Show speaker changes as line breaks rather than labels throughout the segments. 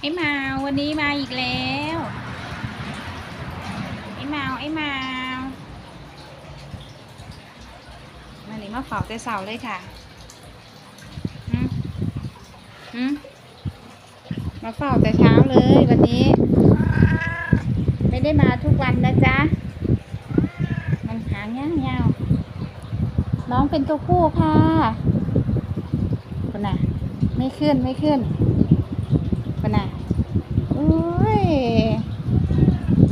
ไอ้มาวันนี้มาอีกแล้วไอ้มาไอ้มาววันนี้มาเฝ้าแต่เสาเลยค่ะอืมอืมมาเฝ้าแต่เช้าเลยวันนี้ ไม่ได้มาทุกวันนะจ๊ะมันหางยาวยาวน้องเป็นตัวคู่ค่ะคนน่ะ ไม่ขึ้นไม่ขึ้น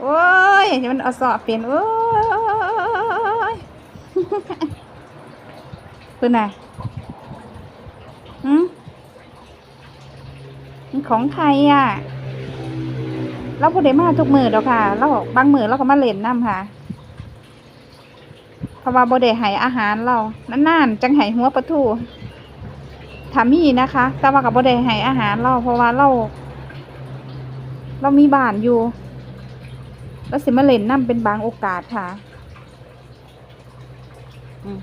โอ๊ยมันเอาสอบเปลี่ยนโอ้ยเพิ่นน่ะหืมของใครอะเราบ่ได้มาทุกมือดอกค่ะ เราบางมือเราก็มาเล่นน้ำค่ะเพราะว่าบ่ได้ให้อาหารเรานานๆจังให้หัวปลาทูถามีนะคะ แต่ว่าก็บ่ได้ให้อาหารเราเพราะว่าเรา เรามีบ้านอยู่ แล้วสิมาเล่นน้ำเป็นบางโอกาสค่ะอืม